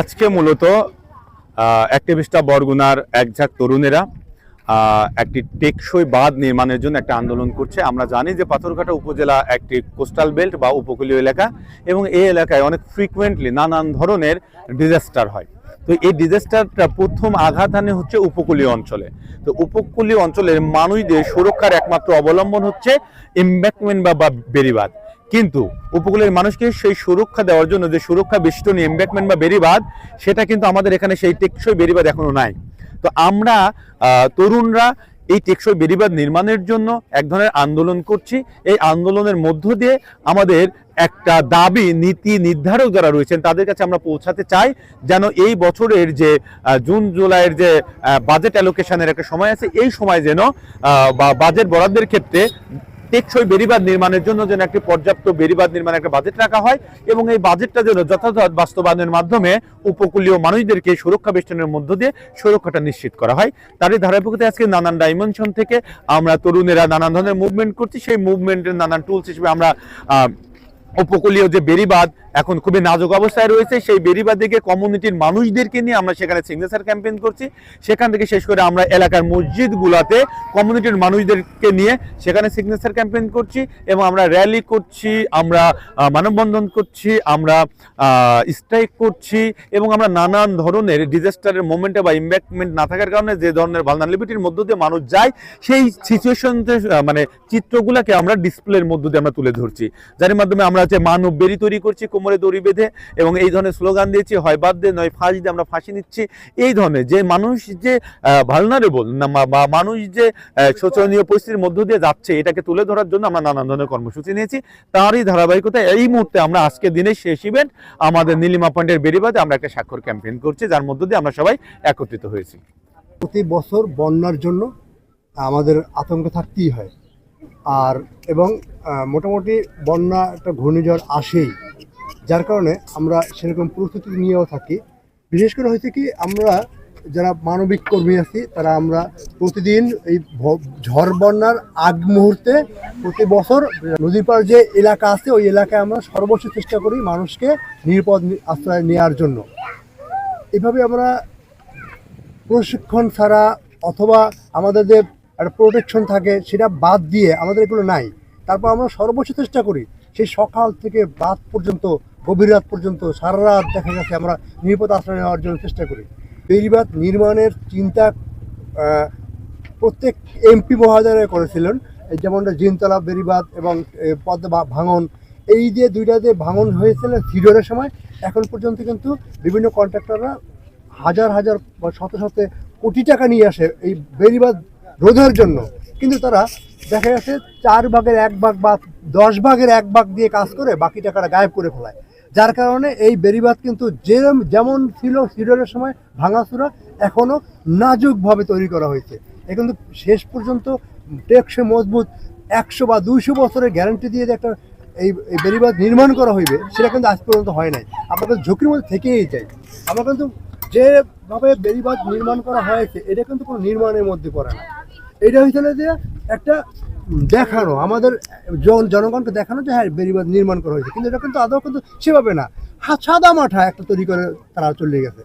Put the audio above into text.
আজকে মূলত অ্যাক্টিভিস্টরা বরগুনার একঝাক তরুণেরা একটি টেকসই বাঁধ নির্মাণের জন্য একটা আন্দোলন করছে। আমরা জানি যে পাথরঘাটা উপজেলা একটি কোস্টাল বেল্ট বা উপকূলীয় এলাকা এবং এই এলাকায় অনেক ফ্রিকুয়েন্টলি নানান ধরনের ডিজাস্টার হয়। তো এই ডিজাস্টারটা প্রথম আঘাত আনে হচ্ছে উপকূলীয় অঞ্চলে। তো উপকূলীয় অঞ্চলের মানুষদের সুরক্ষার একমাত্র অবলম্বন হচ্ছে এমব্যাকমেন্ট বা বেরিবাদ কিন্তু উপকূলের মানুষকে সেই সুরক্ষা দেওয়ার জন্য যে সুরক্ষা বেষ্টনী এমব্যাকমেন্ট বা বেরিবাদ সেটা কিন্তু আমাদের এখানে সেই টেকসই বেরিবাদ এখনও নাই। তো আমরা তরুণরা এই টেকসই বেড়িবাঁধ নির্মাণের জন্য এক ধরনের আন্দোলন করছি। এই আন্দোলনের মধ্য দিয়ে আমাদের একটা দাবি, নীতি নির্ধারক যারা রয়েছেন, তাদের কাছে আমরা পৌঁছাতে চাই যেন এই বছরের যে জুন, জুলাইয়ের যে বাজেট অ্যালোকেশনের একটা সময় আছে, এই সময় যেন বা বাজেট বরাদ্দের ক্ষেত্রে টেকসই বেরিবাদ নির্মাণের জন্য যেন একটি পর্যাপ্ত বেরিবাদ নির্মাণের একটা বাজেট রাখা হয় এবং এই বাজেটটা যেন যথাযথ বাস্তবায়নের মাধ্যমে উপকূলীয় মানুষদেরকে সুরক্ষা বেষ্টনের মধ্য দিয়ে সুরক্ষাটা নিশ্চিত করা হয়। তারই ধারাবাহিকতায় আজকে নানান ডাইমেনশন থেকে আমরা তরুণেরা নানান ধরনের মুভমেন্ট করছি। সেই মুভমেন্টের নানান টুলস হিসেবে আমরা উপকূলীয় যে বেড়িবাঁধ এখন খুবই নাজুক অবস্থায় রয়েছে। সেই বেড়িবাঁধকে কমিউনিটির মানুষদেরকে নিয়ে আমরা সেখানে সিগনেচার ক্যাম্পেইন করছি। সেখান থেকে শেষ করে আমরা এলাকার মসজিদগুলোতে কমিউনিটির মানুষদেরকে নিয়ে সেখানে সিগনেচার ক্যাম্পেইন করছি এবং আমরা র্যালি করছি, আমরা মানববন্ধন করছি, আমরা স্ট্রাইক করছি এবং আমরা নানান ধরনের ডিজাস্টারের মোমেন্টে বা ইম্প্যাক্টমেন্ট না থাকার কারণে যে ধরনের ভালনালিবিটির মধ্য দিয়ে মানুষ যায়, সেই সিচুয়েশন মানে চিত্রগুলোকে আমরা ডিসপ্লের মধ্য দিয়ে আমরা তুলে ধরছি। যার মাধ্যমে আমরা হচ্ছে মানব বেরি তৈরি করছি কোমরে দড়ি বেঁধে এবং এই ধরনের স্লোগান দিয়েছি, হয় বাদ দিয়ে নয় ফাঁস দিয়ে আমরা ফাঁসি নিচ্ছি এই ধরনের যে মানুষ যে ভালনারেবল বা মানুষ যে শোচনীয় পরিস্থিতির মধ্য দিয়ে যাচ্ছে, এটাকে তুলে ধরার জন্য আমরা নানান ধরনের কর্মসূচি নিয়েছি। তারই ধারাবাহিকতা এই মুহূর্তে আমরা আজকের দিনের শেষ ইভেন্ট আমাদের নীলিমা পয়েন্টের বেরিবাদে আমরা একটা স্বাক্ষর ক্যাম্পেইন করছি, যার মধ্য দিয়ে আমরা সবাই একত্রিত হয়েছি। প্রতি বছর বন্যার জন্য আমাদের আতঙ্ক থাকতেই হয়। আর, এবং মোটামুটি বন্যা একটা ঘূর্ণিঝড় আসেই। যার কারণে আমরা সেরকম প্রস্তুতি নিয়েও থাকি। বিশেষ করে হয়েছে কি, আমরা যারা মানবিক কর্মী আছি, তারা আমরা প্রতিদিন এই ঝড় বন্যার আগ মুহূর্তে প্রতি বছর নদীর পার যে এলাকা আছে, ওই এলাকায় আমরা সর্বোচ্চ চেষ্টা করি মানুষকে নিরাপদ আশ্রয় নেওয়ার জন্য। এভাবে আমরা প্রশিক্ষণ ছাড়া অথবা আমাদের যে একটা প্রোটেকশন থাকে, সেটা বাদ দিয়ে আমাদের এগুলো নাই। তারপর আমরা সর্বোচ্চ চেষ্টা করি সেই সকাল থেকে রাত পর্যন্ত, গভীর রাত পর্যন্ত সারা রাত দেখা গেছে আমরা নিরাপদ আশ্রয় নেওয়ার জন্য চেষ্টা করি। বেড়িবাঁধ নির্মাণের চিন্তা প্রত্যেক এমপি মহোদয় করেছিলেন। এই যেমনটা জিনতলা বেড়িবাঁধ এবং পদ্মা ভাঙন, এই যে দুইটা যে ভাঙন হয়েছিল থিডরের সময়, এখন পর্যন্ত কিন্তু বিভিন্ন কন্ট্রাক্টররা হাজার হাজার বা শত শত কোটি টাকা নিয়ে আসে এই বেড়িবাঁধ রোধের জন্য। কিন্তু তারা দেখা যাচ্ছে চার ভাগের এক ভাগ বা দশ ভাগের এক ভাগ দিয়ে কাজ করে, বাকি টাকাটা গায়েব করে ফেলায়। যার কারণে এই বেড়িবাঁধ কিন্তু যেরম, যেমন ছিল সিডরের সময় ভাঙাচুরা এখনও নাজুকভাবে তৈরি করা হয়েছে। এ কিন্তু শেষ পর্যন্ত টেকসই মজবুত একশো বা দুইশো বছরের গ্যারান্টি দিয়ে যে একটা এই বেড়িবাঁধ নির্মাণ করা হইবে, সেটা কিন্তু আজ পর্যন্ত হয় নাই। কিন্তু ঝুঁকির মধ্যে থেকেই যাই। আমরা কিন্তু যেভাবে বেড়িবাঁধ নির্মাণ করা হয়েছে, এটা কিন্তু কোনো নির্মাণের মধ্যে পড়ে না। এটা হয়েছিল যে একটা দেখানো, আমাদের জন- জনগণকে দেখানো যে হ্যাঁ বেরিবাদ নির্মাণ করা হয়েছে। কিন্তু এটা কিন্তু আদৌ কিন্তু সেভাবে না। সাদা মাঠা একটা তৈরি করে তারা চলে গেছে।